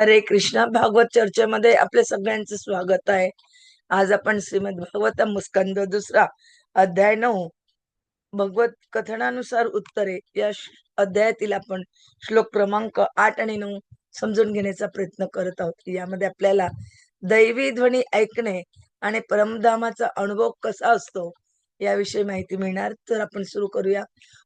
हरे कृष्णा. भागवत चर्चेमध्ये आपले सगळ्यांचं स्वागत आहे. आज आपण श्रीमद भागवत मुस्कंद दुसरा अध्याय नऊ. भगवत कथनानुसार उत्तरे. या अध्यायातील आपण श्लोक क्रमांक आठ आणि नऊ समजून घेण्याचा प्रयत्न करत आहोत. यामध्ये आपल्याला दैवी ध्वनी ऐकणे आणि परमधामाचा अनुभव कसा असतो? याविषयी माहिती मिळणार तर आपण सुरू करूया.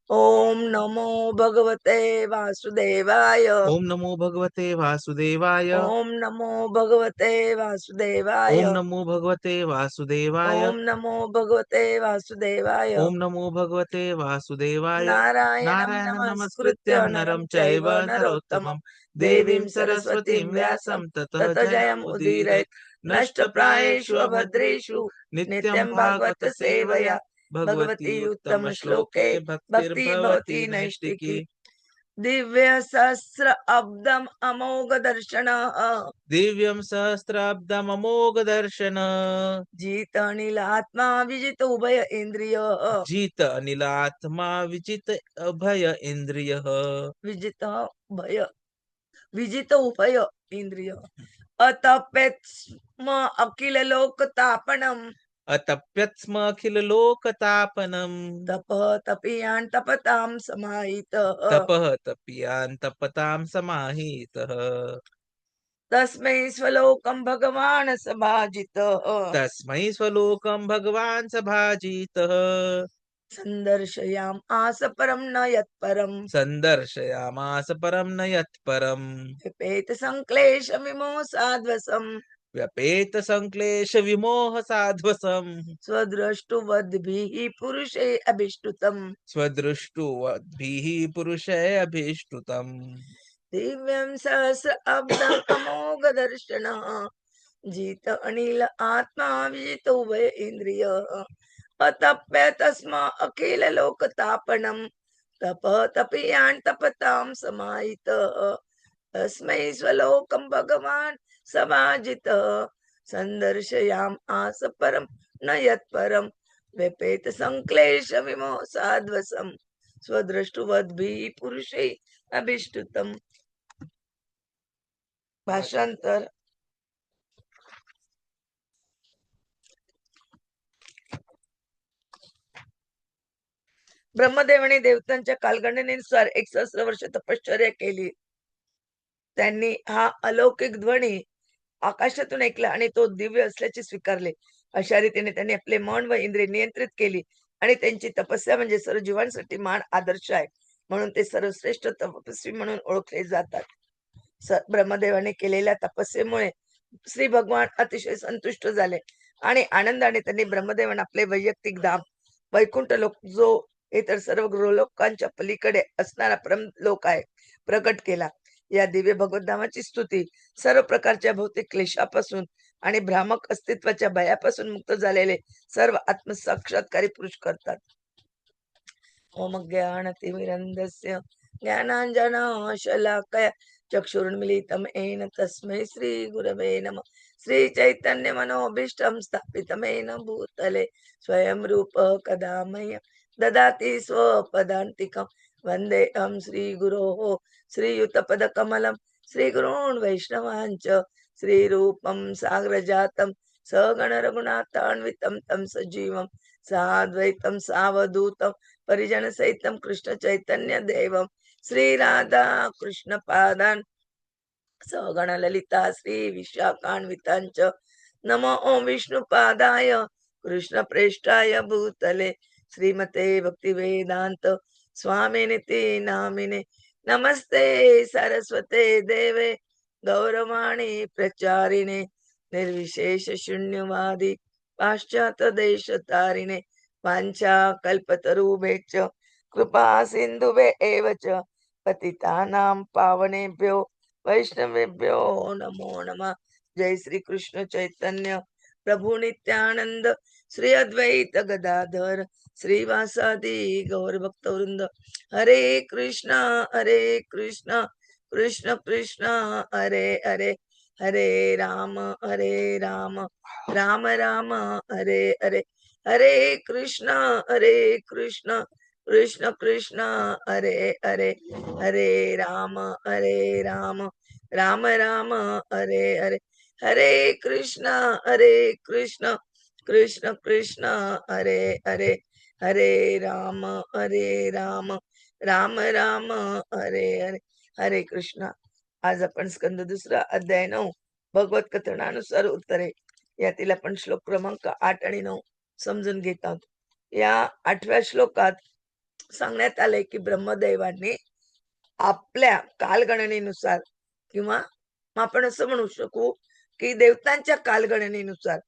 ओम नमो भगवते वासुदेवाय. ओम नमो भगवते वासुदेवाय. ओम नमो भगवते वासुदेवाय. ओम नमो भगवते वासुदेवाय. ओम नमो भगवते वासुदेवाय. ओम नमो भगवते वासुदेवाय. नारायणं नमस्कृत्य नमस्कृत्य नरं नरं चैव नरोत्तमं. देवीं सरस्वतीं व्यासं ततः जयम् उदीरयेत्. नष्टप्रायेषु अभद्रेषु नित्यं नित्यं भागवत सेवया। भगवती उत्तम श्लोके। भक्तिर्भवति भक्तिर्भवति नैष्टिकी दिव्य सहस्र अब्दम अमोघ दर्शन दिव्यं सहस्राब्दममोघ दर्शन जीत अनिल आत्मा विजित उभय इंद्रिय जित अनिलात्मा विजित अभय इंद्रिय विजित भय विजित उभय। इंद्रिय. अतपेत्स्म अखिल लोक तापणम अतप्यत स्म अखिल लोकतापनम तप तपियान तपताम समाहित। तपः तपियान् तपतां समाहितः। तस्मै स्वलोकं भगवान सभाजित। तस्मै स्वलोकं भगवान् सभाजितः। संदर्शयाम आस परम न यत्परम। सन्दर्शयामास परं न यत्परम्। पेत संक्लेश विमोसाद्वसम व्यपेत संक्लेश विमोह साध्वसम् स्वद्रष्टुवद्भिः पुरुषे अभिष्टुतम्। स्वदृष्टुवद्भिः पुरुषे अभीष्टुतम्। दिव्यं सहस्र अब्दम् अमोघ दर्शन जीत अनिल आत्मा विजित उभय इंद्रिय तप्यतस्मा अखिल लोक तापनम तप तपियान तपताम समाहित। तस्मै स्वलोकं भगवान समाजित। संदर्शयाम आस परम न यत्परम व्यपेत संक्लेश विमोसाद्वसम स्वदृष्टुवद्भिः पुरुषै अभिष्टुतम। भाषांतर ब्रह्मदेवाने देवतांच्या कालगणनेनुसार एक सहस्र वर्ष तपश्चर्या केली. त्यांनी हा अलौकिक ध्वनी आकाशातून ऐकला आणि तो दिव्य असल्याचे स्वीकारले. अशा रीतीने त्यांनी आपले मन व इंद्रिय नियंत्रित केली आणि त्यांची तपस्या म्हणजे सर्व जीवांसाठी मान आदर्श आहे. म्हणून ते सर्वश्रेष्ठ तपस्वी म्हणून ओळखले जातात. ब्रह्मदेवाने केलेल्या तपस्येमुळे श्री भगवान अतिशय संतुष्ट झाले आणि आनंदाने त्यांनी ब्रह्मदेवांना आपले वैयक्तिक धाम वैकुंठ लोक जो हे तर सर्व गृहलोकांच्या पलीकडे असणारा परम लोक आहे. प्रकट केला. या दिव्य भगवद्धामाची स्तुती सर्व प्रकारच्या भौतिक क्लेशापासून आणि भ्रामक अस्तित्वाच्या भयापासून मुक्त झालेले सर्व आत्मसाक्षात्कारी पुरुष करतात. ओम ज्ञानतिमिरन्दस्य ज्ञानाञ्जना शलाकया चक्षुर्मिलितं येन तस्मै श्री श्रीगुरवे नमः. चैतन्य मनोभीष्टम स्थापितमेन भूतले स्वयं रूप कदा मह्यं ददाति स्वपदान्तिकं। वन्देऽहं श्रीगुरोः श्रीयुतपदकमलं। श्रीगुरून् वैष्णवाञ्च श्रीरूपं साग्रजातं। सगणरघुनाथान्वितं तं सजीवं। साद्वैतं सावधूतं परिजनसहितं कृष्णचैतन्यदेवं। श्रीराधा कृष्णपादान् सगणललिता सगण ललिता नमो ओम विष्णुपादाय कृष्णप्रेष्ठाय भूतले। श्रीमते भक्तिवेदान्त वेदांत स्वामिनिती नामिने। नमस्ते सरस्वते देवे गौरवाणी प्रचारिणे निर्विशेष शून्यवादी पाश्चात्य देश तारिणे वाञ्छा च कृपा सिन्धुवे एव च पतितानां पावनेभ्यो वैष्णवेभ्यो नमो नमः। जय श्री कृष्ण चैतन्य। प्रभु नित्यानंद श्री अद्वैत गदाधर श्रीवासादी गौर भक्तवृंद हरे कृष्णा हरे कृष्णा कृष्ण कृष्ण हरे हरे हरे राम हरे राम राम राम हरे हरे हरे कृष्ण हरे कृष्ण कृष्ण कृष्ण हरे हरे हरे राम हरे राम राम राम हरे हरे हरे कृष्ण हरे कृष्ण कृष्ण कृष्ण हरे हरे हरे राम हरे राम राम राम हरे हरे हरे कृष्ण. आज आपण स्कंद दुसरा अध्याय नऊ भगवत कथनानुसार उत्तरे. यातील आपण श्लोक क्रमांक आठ आणि नऊ समजून घेत आहोत. या आठव्या श्लोकात सांगण्यात आलंय की ब्रह्मदैवाने आपल्या कालगणनेनुसार किंवा आपण असं म्हणू शकू की देवतांच्या कालगणनेनुसार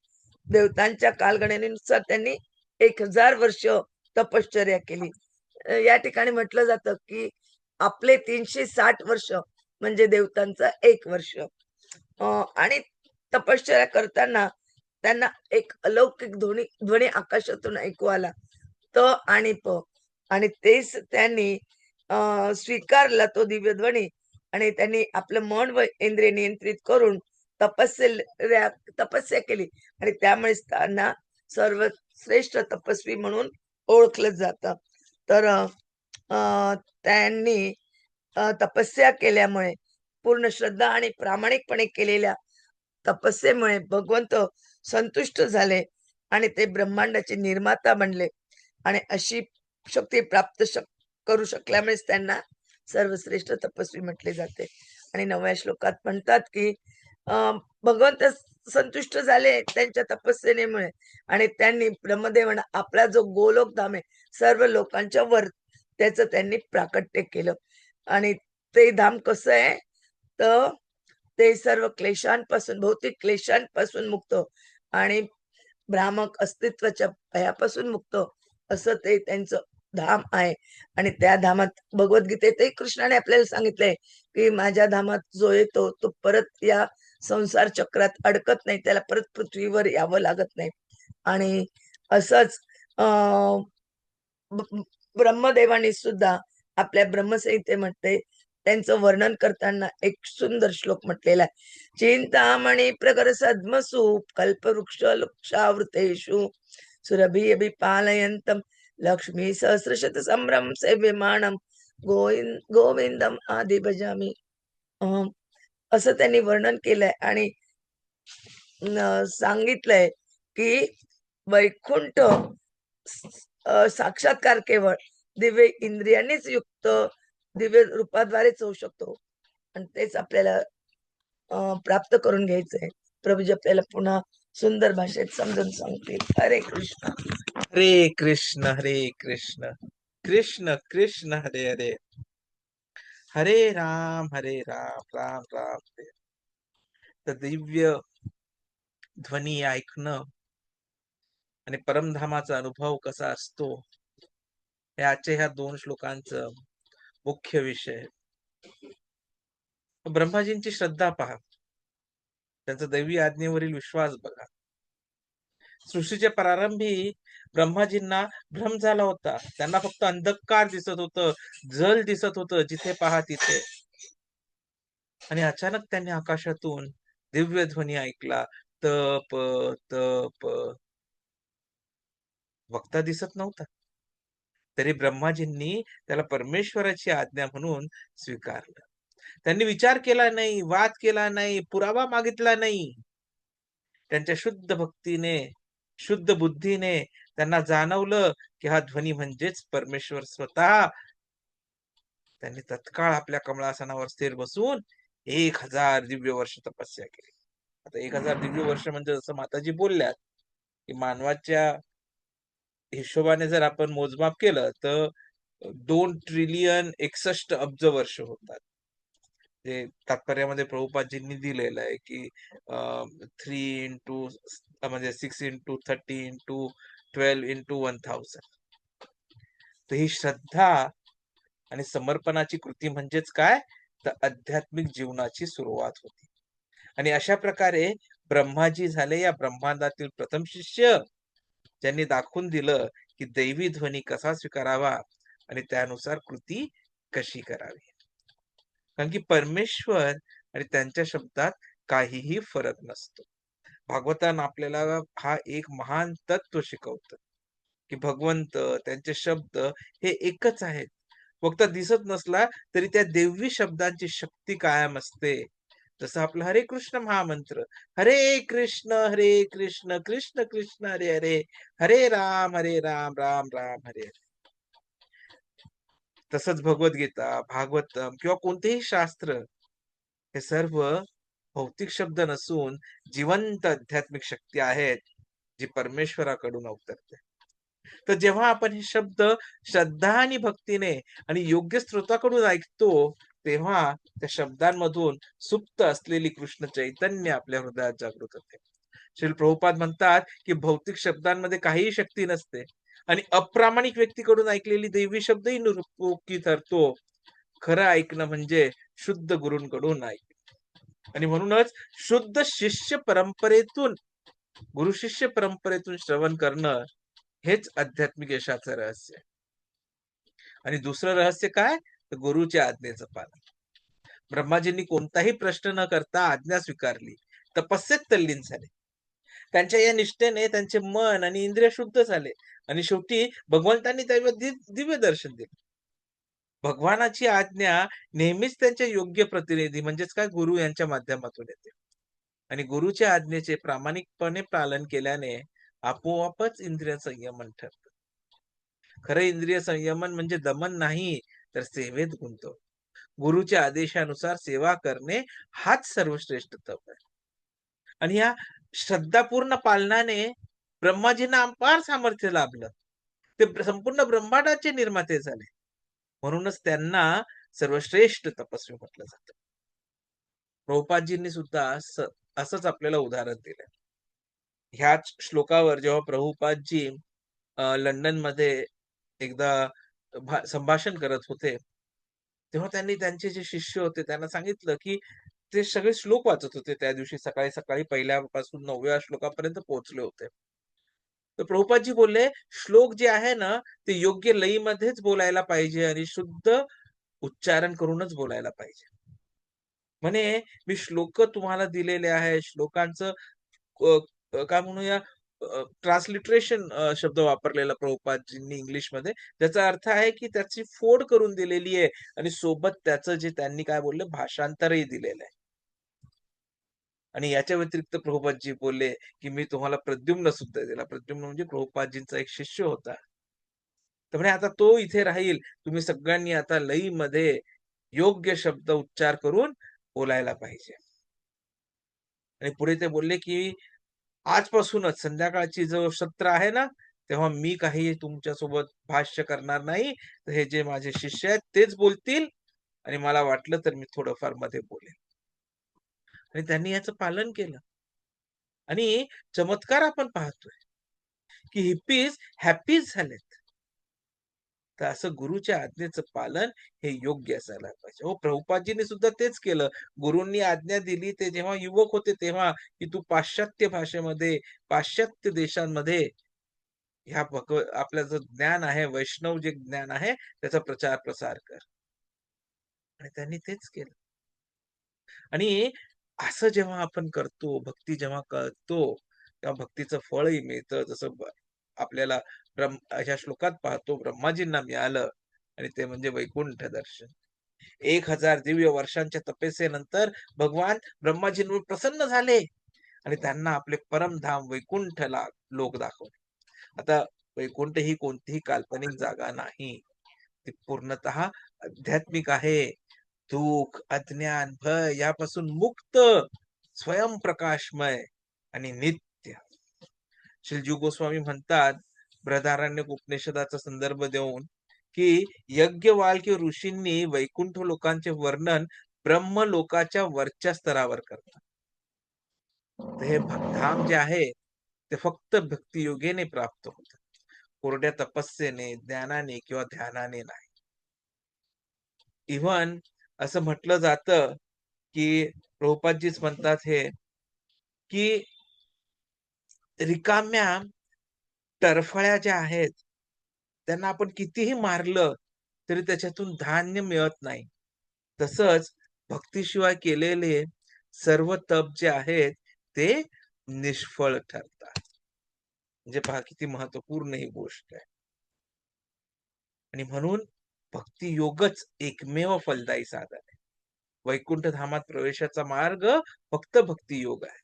देवतांच्या कालगणनेनुसार त्यांनी एक हजार वर्ष तपश्चर्या केली. या ठिकाणी म्हटलं जातं की आपले तीनशे साठ वर्ष म्हणजे देवतांचं एक वर्ष. आणि तपश्चर्या करताना त्यांना एक अलौकिक ध्वनी ध्वनी आकाशातून ऐकू आला. त आणि प. आणि तेच त्यांनी स्वीकारला तो दिव्य ध्वनी आणि त्यांनी आपलं मन व इंद्रिय नियंत्रित करून तपस्या तपस्या केली. आणि त्यामुळे त्यांना सर्वश्रेष्ठ तपस्वी म्हणून ओळखलं जात. तर त्यांनी तपस्या केल्यामुळे पूर्ण श्रद्धा आणि प्रामाणिकपणे केलेल्या तपस्येमुळे भगवंत संतुष्ट झाले आणि ते ब्रह्मांडाचे निर्माता बनले. आणि अशी शक्ती प्राप्त शक करू शकल्यामुळेच त्यांना सर्वश्रेष्ठ तपस्वी म्हटले जाते. आणि नव्या श्लोकात म्हणतात की भगवंत संतुष्ट झाले त्यांच्या तपस्येनेमुळे आणि त्यांनी ब्रह्मदेवांना आपला जो गोलोक धाम आहे सर्व लोकांच्या वर त्याचं त्यांनी प्राकट्य केलं. आणि ते धाम कसं आहे? तर ते सर्व क्लेशांपासून भौतिक क्लेशांपासून मुक्त आणि भ्रामक अस्तित्वाच्या भयापासून मुक्त असं ते त्यांचं धाम आहे. आणि त्या धामात भगवद्गीतेतही कृष्णाने आपल्याला सांगितलंय की माझ्या धामात जो येतो तो परत या संसार चक्रात अडकत नाही त्याला परत पृथ्वीवर यावं लागत नाही. आणि असंच ब्रह्मदेवाने सुद्धा आपल्या ब्रह्मसंहितेमध्ये त्यांचं वर्णन करताना एक सुंदर श्लोक म्हटलेला आहे. चिंतामणी प्रगर सद्मसूप कल्पवृक्ष लक्षावृतेषु सुरभि पालयंतम लक्ष्मी सहस्रशत संभ्रम सेव्यमाणम गोविंद गोविंदम आदि भजामी। अं, असं त्यांनी वर्णन केलंय आणि सांगितलंय की वैकुंठ साक्षात्कार केवळ दिव्य इंद्रियांनीच युक्त दिव्य रूपाद्वारेच होऊ शकतो. आणि तेच आपल्याला प्राप्त करून घ्यायचंय. प्रभूजी आपल्याला पुन्हा सुंदर भाषेत समजून सांगतील. हरे कृष्ण. हरे कृष्ण हरे कृष्ण. कृष्ण कृष्ण हरे हरे. हरे राम हरे राम राम राम हरे तर दिव्य ध्वनी ऐकणं आणि परमधामाचा अनुभव कसा असतो याचे ह्या दोन श्लोकांचं मुख्य विषय ब्रह्माजींची श्रद्धा पहा. त्यांचा दैवी आज्ञेवरील विश्वास बघा. सृष्टीच्या प्रारंभी ब्रह्माजींना भ्रम झाला होता. त्यांना फक्त अंधकार दिसत होतं जल दिसत होतं जिथे पहा तिथे. आणि अचानक त्यांनी आकाशातून दिव्य ध्वनी ऐकला तप तप. वक्ता दिसत नव्हता. तरी ब्रह्माजींनी त्याला परमेश्वराची आज्ञा म्हणून स्वीकारलं. त्यांनी विचार केला नाही वाद केला नाही पुरावा मागितला नाही. त्यांच्या शुद्ध भक्तीने शुद्ध बुद्धीने त्यांना जाणवलं की हा ध्वनी म्हणजेच परमेश्वर स्वतः. त्यांनी तत्काळ आपल्या कमळासनावर स्थिर बसून एक हजार दिव्य वर्ष तपस्या केली. आता एक हजार दिव्य वर्ष म्हणजे जसं माताजी बोलल्यात की मानवाच्या हिशोबाने जर आपण मोजमाप केलं तर दोन ट्रिलियन एकसष्ट अब्ज वर्ष होतात. जे तात्पर्यामध्ये प्रभुपादजींनी दिलेलं आहे की थ्री इंटू म्हणजे six into thirty into twelve into one thousand तर ही श्रद्धा आणि समर्पणाची कृती म्हणजेच काय? तर आध्यात्मिक जीवनाची सुरुवात होती. आणि अशा प्रकारे ब्रह्माजी झाले. या ब्रह्मांडातील प्रथम शिष्य ज्यांनी दाखवून दिलं की दैवी ध्वनी कसा स्वीकारावा आणि त्यानुसार कृती कशी करावी. कारण की परमेश्वर आणि त्यांच्या शब्दात काहीही फरक नसतो. भागवतान आपल्याला हा एक महान तत्व शिकवतं की भगवंत त्यांचे शब्द हे एकच आहेत. फक्त दिसत नसला तरी त्या देवी शब्दांची शक्ती कायम असते. जसं आपलं हरे कृष्ण महामंत्र हरे कृष्ण हरे कृष्ण कृष्ण कृष्ण हरे हरे हरे राम हरे राम राम राम हरे हरे. तसंच भगवद्गीता भागवतम किंवा कोणतेही शास्त्र हे सर्व भौतिक शब्द नसून जिवंत आध्यात्मिक शक्ती आहेत जी परमेश्वराकडून अवतरते. तर जेव्हा आपण हे शब्द श्रद्धा आणि भक्तीने आणि योग्य स्रोताकडून ऐकतो तेव्हा त्या शब्दांमधून सुप्त असलेली कृष्ण चैतन्य आपल्या हृदयात जागृत होते. श्री प्रभुपाद म्हणतात की भौतिक शब्दांमध्ये काहीही शक्ती नसते. आणि अप्रामाणिक व्यक्तीकडून ऐकलेली दैवी शब्दही निरुपयोगी ठरतो. खरं ऐकणं म्हणजे शुद्ध गुरूंकडून ऐक आणि म्हणूनच शुद्ध शिष्य परंपरेतून गुरु शिष्य परंपरेतून श्रवण करणं हेच आध्यात्मिक यशाचं रहस्य. आणि दुसरं रहस्य काय? तर गुरुच्या आज्ञेचं पालन. ब्रह्माजींनी कोणताही प्रश्न न करता आज्ञा स्वीकारली. तपस्येत तल्लीन झाले. त्यांच्या या निष्ठेने त्यांचे मन आणि इंद्रिय शुद्ध झाले. आणि शेवटी भगवंतांनी त्यावर दिव्य दर्शन दिले. भगवानाची आज्ञा नेहमीच त्यांच्या योग्य प्रतिनिधी म्हणजेच काय? गुरु यांच्या माध्यमातून येते. आणि गुरुच्या आज्ञेचे प्रामाणिकपणे पालन केल्याने आपोआपच इंद्रिय संयमन ठरतं. खरं इंद्रिय संयमन म्हणजे दमन नाही तर सेवेत गुंतव गुरुच्या आदेशानुसार सेवा करणे हाच सर्वश्रेष्ठ तप आहे. आणि या श्रद्धापूर्ण पालनाने ब्रह्माजींना अपार सामर्थ्य लाभलं. ते संपूर्ण ब्रह्मांडाचे निर्माते झाले. म्हणूनच त्यांना सर्वश्रेष्ठ तपस्वी म्हटलं जात. प्रभुपादजींनी सुद्धा असंच आपल्याला उदाहरण दिलं. ह्याच श्लोकावर जेव्हा प्रभुपादजी लंडनमध्ये एकदा भा- संभाषण करत होते तेव्हा त्यांनी त्यांचे जे शिष्य होते त्यांना सांगितलं की ते सगळे श्लोक वाचत होते त्या दिवशी सकाळी सकाळी पहिल्यापासून नवव्या श्लोकापर्यंत पोहोचले होते. तर प्रभुपादजी बोलले श्लोक जे आहे ना ते योग्य लयीमध्येच बोलायला पाहिजे आणि शुद्ध उच्चारण करूनच बोलायला पाहिजे. म्हणे मी श्लोक तुम्हाला दिलेले आहे श्लोकांचं काय म्हणूया ट्रान्सलिट्रेशन शब्द वापरलेला प्रभुपादजींनी इंग्लिशमध्ये अर्थ आहे की त्याची फोड करून दिलेली आहे आणि सोबत त्याचं जे त्यांनी काय बोलले भाषांतरही दिलेलं आहे. आणि याच्या व्यतिरिक्त प्रभुपादजी बोलले की मी तुम्हाला प्रद्युम्न सुद्धा दिला. प्रद्युम्न म्हणजे प्रभुपादजींचा एक शिष्य होता. तर म्हणजे आता तो इथे राहील. तुम्ही सगळ्यांनी आता लईमध्ये योग्य शब्द उच्चार करून बोलायला पाहिजे. आणि पुढे ते बोलले की आजपासूनच संध्याकाळची जो सत्र आहे ना तेव्हा मी काही तुमच्यासोबत भाष्य करणार नाही. तर हे जे माझे शिष्य आहेत तेच बोलतील आणि मला वाटलं तर मी थोडंफारमध्ये बोलेन. आणि त्यांनी याचं पालन केलं. आणि चमत्कार आपण पाहतोय की हिप्पीज हॅपी झालेत. तर असं गुरुच्या आज्ञेचं पालन हे योग्य असायला पाहिजे. हो प्रभुपादजींनी सुद्धा तेच केलं. गुरूंनी आज्ञा दिली ते जेव्हा युवक होते तेव्हा की तू पाश्चात्य भाषेमध्ये पाश्चात्य देशांमध्ये ह्या भगव आपलं जो ज्ञान आहे वैष्णव जे ज्ञान आहे त्याचा प्रचार प्रसार कर. आणि त्यांनी तेच केलं. आणि असं जेव्हा आपण करतो भक्ती जेव्हा करतो तेव्हा भक्तीचं फळही मिळतं. जसं ब- आपल्याला ब्रह्म ह्या श्लोकात पाहतो ब्रह्माजींना मिळालं आणि ते म्हणजे वैकुंठ दर्शन एक हजार दिव्य वर्षांच्या तपस्येनंतर भगवान ब्रह्माजींवर प्रसन्न झाले आणि त्यांना आपले परमधाम वैकुंठला लोक दाखवले. आता वैकुंठ ही कोणतीही काल्पनिक जागा नाही. ती पूर्णतः आध्यात्मिक आहे. दुःख अज्ञान भय यापासून मुक्त स्वयंप्रकाशमय आणि नित्य. शिलजी गोस्वामी म्हणतात बृहदारण्यक उपनिषदाचा संदर्भ देऊन की यज्ञवाल्क्य ऋषींनी वैकुंठ लोकांचे वर्णन ब्रह्म लोकाच्या वरच्या स्तरावर करतात. हे भक्ताम धाम जे आहे ते फक्त भक्तियोगेने प्राप्त होत. कोरड्या तपस्येने ज्ञानाने किंवा ध्यानाने नाही. इव्हन असं म्हटलं जातं की रोपाजीच म्हणतात हे की रिकाम्या टरफळ्या ज्या आहेत त्यांना आपण कितीही मारलं तरी त्याच्यातून धान्य मिळत नाही. तसंच भक्तीशिवाय केलेले सर्व तप जे आहेत ते निष्फळ ठरतात. म्हणजे पहा किती महत्त्वपूर्ण ही गोष्ट आहे. आणि म्हणून भक्ती योगच एकमेव फलदायी साधन आहे. वैकुंठ धामात प्रवेशाचा मार्ग फक्त भक्ती योग आहे.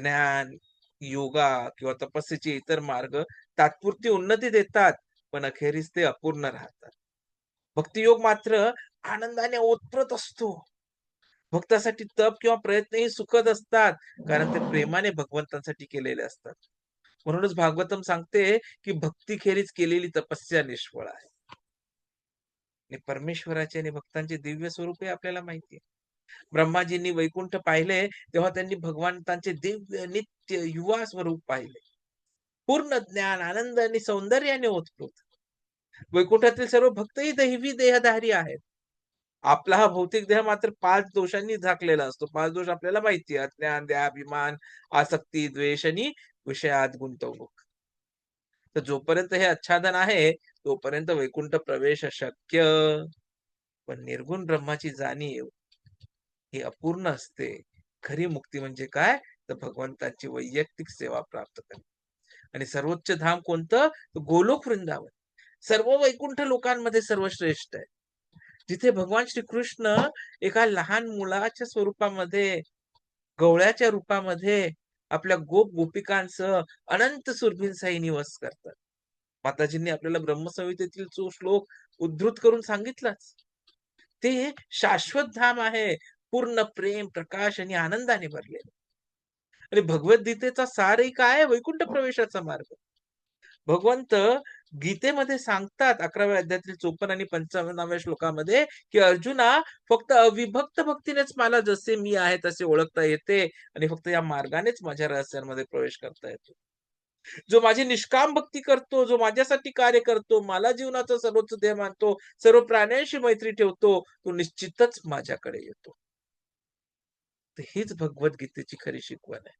ज्ञान योगा किंवा तपस्येचे इतर मार्ग तात्पुरती उन्नती देतात पण अखेरीस ते अपूर्ण राहतात. भक्तियोग मात्र आनंदाने ओतप्रत असतो. भक्तासाठी तप किंवा प्रयत्नही सुखद असतात कारण ते प्रेमाने भगवंतांसाठी केलेले असतात. म्हणूनच भागवतम सांगते की भक्तीखेरीज केलेली तपस्या निष्फळ आहे. आणि परमेश्वराचे आणि भक्तांचे दिव्य स्वरूप हे आपल्याला माहिती आहे. ब्रह्माजींनी वैकुंठ पाहिले तेव्हा त्यांनी भगवंतांचे दिव्य नित्य युवा स्वरूप पाहिले. पूर्ण ज्ञान आनंद आणि सौंदर्याने ओतप्रोत. वैकुंठातील सर्व भक्तही दैवी देहधारी आहेत. आपला हा भौतिक देह मात्र पाच दोषांनी झाकलेला असतो. पाच दोष आपल्याला माहिती आहे अज्ञान द्याभिमान आसक्ती द्वेष आणि विषयात गुंतवणूक. तर जोपर्यंत हे आच्छादन आहे तोपर्यंत वैकुंठ प्रवेश शक्य पण निर्गुण ब्रह्माची जाणीव ही अपूर्ण असते. खरी मुक्ती म्हणजे काय? तर भगवंताची वैयक्तिक सेवा प्राप्त करणे. आणि सर्वोच्च धाम कोणतं? गोलोक वृंदावन. सर्व वैकुंठ लोकांमध्ये सर्वश्रेष्ठ आहे. जिथे भगवान श्रीकृष्ण एका लहान मुलाच्या स्वरूपामध्ये गवळ्याच्या रूपामध्ये आपल्या गोप गोपिकांसह अनंत सुरभींचाही निवास करतात. माताजींनी आपल्याला ब्रह्मसंहितेतील जो श्लोक उद्धृत करून सांगितलाच. ते शाश्वत धाम आहे. पूर्ण प्रेम प्रकाश आणि आनंदाने भरलेलं. आणि भगवद्गीतेचा सारही काय वैकुंठ प्रवेशाचा मार्ग. भगवंत गीतेमध्ये सांगतात अकराव्या अध्यायातील चोपन्न आणि पंचावन्नाव्या श्लोकामध्ये की अर्जुना फक्त अविभक्त भक्तीनेच मला जसे मी आहे तसे ओळखता येते आणि फक्त या मार्गानेच माझ्या रहस्यांमध्ये प्रवेश करता येतो. जो माझी निष्काम भक्ती करतो जो माझ्यासाठी कार्य करतो मला जीवनाचा सर्वोच्च ध्येय मानतो सर्व प्राण्यांशी मैत्री ठेवतो तो निश्चितच माझ्याकडे येतो. तर हीच भगवद्गीतेची खरी शिकवण आहे.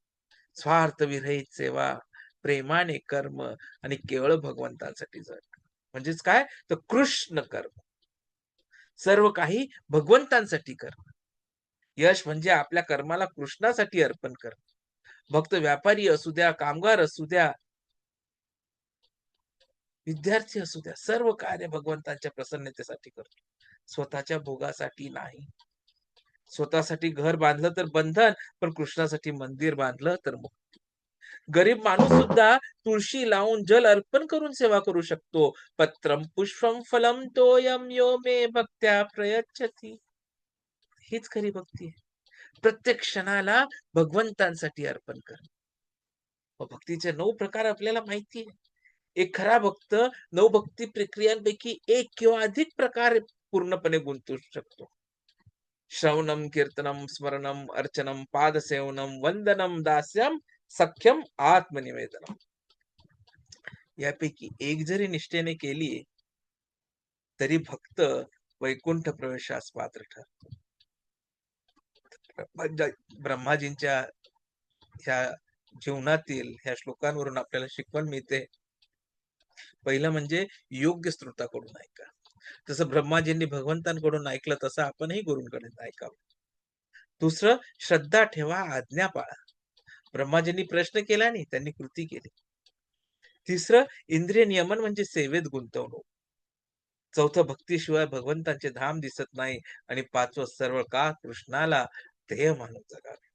स्वार्थ विरहित सेवा प्रेमाने कर्म आणि केवळ भगवंतांसाठी जर. म्हणजेच काय? तर कृष्ण कर्म. सर्व काही भगवंतांसाठी कर्म यश म्हणजे आपल्या कर्माला कृष्णासाठी अर्पण करणं. भक्त व्यापारी असू द्या कामगार असू द्या विद्यार्थी असू द्या सर्व कार्य भगवंतांच्या प्रसन्नतेसाठी करतो. स्वतःच्या भोगासाठी नाही. स्वतःसाठी घर बांधलं तर बंधन पण कृष्णासाठी मंदिर बांधलं तर मुक्ती. गरीब माणूस सुद्धा तुळशी लावून जल अर्पण करून सेवा करू शकतो. पत्रम पुष्पम फलम तोयम यो मे भक्त्या प्रयच्छती. हीच खरी भक्ती आहे. प्रत्येक क्षणाला भगवंतांसाठी अर्पण कर भक्तीचे नऊ प्रकार आपल्याला माहिती आहे एक खरा भक्त नऊ भक्ती प्रक्रियांपैकी एक किंवा अधिक प्रकार पूर्णपणे गुंतवू शकतो. श्रवणम कीर्तनम स्मरणम अर्चनम पादसेवनम वंदनम दास्यम सख्यम आत्मनिवेदनम यापैकी एक जरी निष्ठेने केली तरी भक्त वैकुंठ प्रवेशास पात्र ठरतो म्हणजे ब्रह्माजींच्या ह्या जीवनातील ह्या श्लोकांवरून आपल्याला शिकवण मिळते. पहिलं म्हणजे योग्य स्त्रोताकडून ऐका. जसं ब्रह्माजींनी भगवंतांकडून ऐकलं तसं आपणही गुरूंकडे ऐकावं. दुसरं श्रद्धा ठेवा आज्ञा पाळा. ब्रह्माजींनी प्रश्न केला नाही त्यांनी कृती केली. तिसरं इंद्रिय नियमन म्हणजे सेवेत गुंतवणूक. चौथं भक्तीशिवाय भगवंतांचे धाम दिसत नाही आणि पाचवं सर्व का कृष्णाला ध्येय मानून जगावे.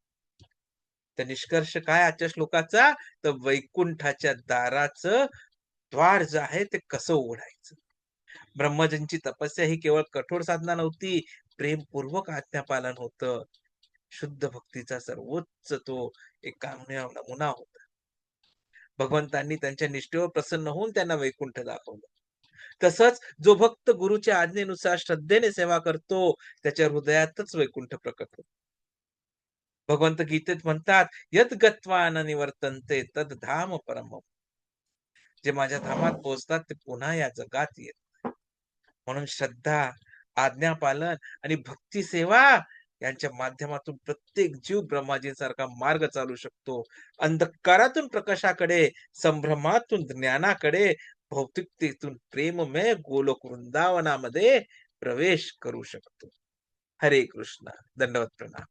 तर निष्कर्ष काय आजच्या श्लोकाचा? तर वैकुंठाच्या दाराचं द्वार जे आहे ते कसं उघडायचं ब्रह्मजनची तपस्या ही केवळ कठोर साधना नव्हती प्रेमपूर्वक आज्ञापालन होतं. शुद्ध भक्तीचा सर्वोच्च तो एक नमुना होता. भगवंतांनी त्यांच्या निष्ठेवर प्रसन्न होऊन त्यांना वैकुंठ दाखवलं. तसंच जो भक्त गुरुच्या आज्ञेनुसार श्रद्धेने सेवा करतो त्याच्या हृदयातच वैकुंठ प्रकट होतो. भगवंत गीतेत म्हणतात यद गत्वा निवर्तनते तद धाम परम जे माझ्या धामात पोहोचतात ते पुन्हा या जगात येत म्हणून श्रद्धा आज्ञापालन आणि भक्ती सेवा यांच्या माध्यमातून प्रत्येक जीव ब्रह्माजींसारखा मार्ग चालू शकतो. अंधकारातून प्रकाशाकडे संभ्रमातून ज्ञानाकडे भौतिकतेतून प्रेममय गोलोक वृंदावनामध्ये प्रवेश करू शकतो. हरे कृष्ण. दंडवत प्रणाम